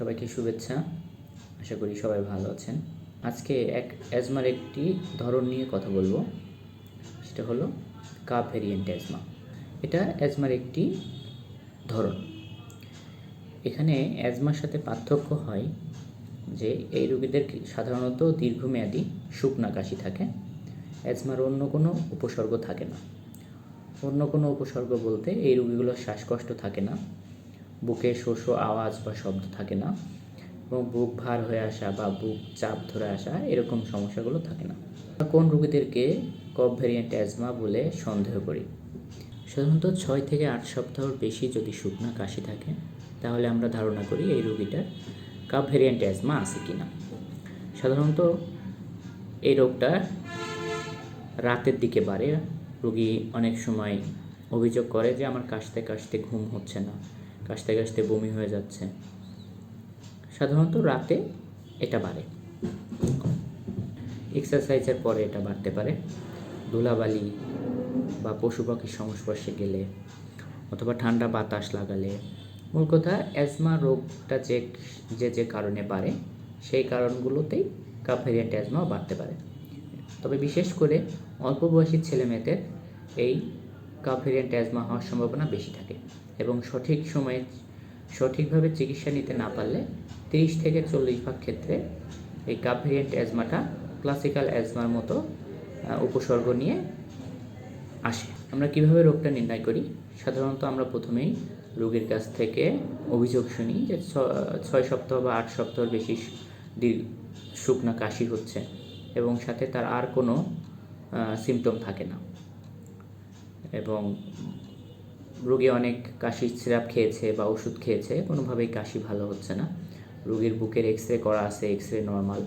সবাইকে শুভেচ্ছা। আশা করি সবাই ভালো আছেন। আজকে এক অ্যাজমার একটি ধরন নিয়ে কথা বলব। সেটা হলো কাপ ভেরিয়েন্ট অ্যাজমা এটা অ্যাজমার একটি ধরন। এখানে অ্যাজমার সাথে পার্থক্য হয় যে এই রোগীদের সাধারণত দীর্ঘমেয়াদী শুকনা কাশি থাকে। অ্যাজমার অন্য কোনো উপসর্গ থাকে না। অন্য কোনো উপসর্গ বলতে এই রোগীগুলোর শ্বাসকষ্ট থাকে না। বুকে শো শো আওয়াজ বা শব্দ থাকে না এবং বুক ভার হয়ে আসা বা বুক চাপ ধরে আসা এরকম সমস্যাগুলো থাকে না। কোন রোগীদেরকে কফ ভ্যারিয়েন্ট অ্যাজমা বলে সন্দেহ করি? সাধারণত ছয় থেকে আট সপ্তাহর বেশি যদি শুকনা কাশি থাকে, তাহলে আমরা ধারণা করি এই রোগীটার কাপ ভ্যারিয়েন্ট অ্যাজমা আছে কি না সাধারণত এই রোগটা রাতের দিকে বাড়ে। রোগী অনেক সময় অভিযোগ করে যে, আমার কাশতে কাশতে ঘুম হচ্ছে না। কাশতে কাশতে বমি হয়ে যাচ্ছে। সাধারণত রাতে এটা বাড়ে। এক্সারসাইজের পরে এটা বাড়তে পারে। ধুলাবালি বা পশু পাখির সংস্পর্শে গেলে অথবা ঠান্ডা বাতাস লাগালে। মূল কথা অ্যাজমা রোগটা যে যে যে কারণে বাড়ে, সেই কারণগুলোতেই কাপ ভ্যারিয়েন্ট অ্যাজমাও বাড়তে পারে। তবে বিশেষ করে অল্প বয়সী ছেলেমেয়েদের এই কাপ ভেরিয়েন্ট অ্যাজমা হওয়ার সম্ভাবনা বেশি থাকে এবং সঠিক সময়ে সঠিকভাবে চিকিৎসা নিতে না পারলে তিরিশ থেকে চল্লিশ ভাগ ক্ষেত্রে এই কাপ ভেরিয়েন্ট অ্যাজমাটা ক্লাসিক্যাল অ্যাজমার মতো উপসর্গ নিয়ে আসে। আমরা কীভাবে রোগটা নির্ণয় করি? সাধারণত আমরা প্রথমেই রোগীর কাছ থেকে অভিযোগ শুনি যে ছয় সপ্তাহ বা আট সপ্তাহের বেশি শুকনা কাশি হচ্ছে এবং সাথে তার আর কোনো সিমটম থাকে না। এবং রোগী অনেক কাশির সিরাপ খেয়েছে বা ওষুধ খেয়েছে, কোনোভাবেই কাশি ভালো হচ্ছে না। রোগীর বুকের এক্স রে করা আছে এক্স রে নর্মাল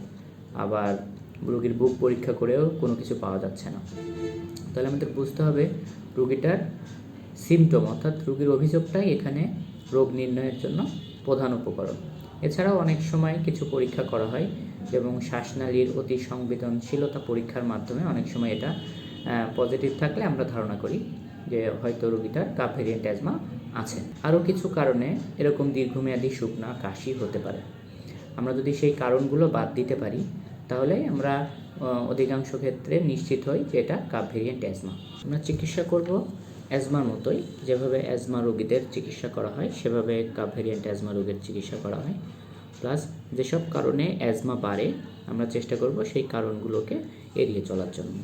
আবার রোগীর বুক পরীক্ষা করেও কোনো কিছু পাওয়া যাচ্ছে না। তাহলে আমাদের বুঝতে হবে রোগীটার সিমটম অর্থাৎ রোগীর অভিযোগটাই এখানে রোগ নির্ণয়ের জন্য প্রধান উপকরণ। এছাড়াও অনেক সময় কিছু পরীক্ষা করা হয় এবং শ্বাসনালীর অতি সংবেদনশীলতা পরীক্ষার মাধ্যমে অনেক সময় এটা পজিটিভ থাকলে আমরা ধারণা করি যে হয়তো রোগীটার কাপ ভেরিয়েন্ট অ্যাজমা আছে। আরও কিছু কারণে এরকম দীর্ঘমেয়াদী শুকনা কাশি হতে পারে। আমরা যদি সেই কারণগুলো বাদ দিতে পারি, তাহলে আমরা অধিকাংশ ক্ষেত্রে নিশ্চিত হই যে এটা কাপ ভেরিয়েন্ট অ্যাজমা আমরা চিকিৎসা করব অ্যাজমার মতোই। যেভাবে অ্যাজমা রোগীদের চিকিৎসা করা হয়, সেভাবে কাপ ভেরিয়েন্ট অ্যাজমা রোগের চিকিৎসা করা হয়। প্লাস যেসব কারণে অ্যাজমা বাড়ে, আমরা চেষ্টা করব সেই কারণগুলোকে এড়িয়ে চলার জন্য।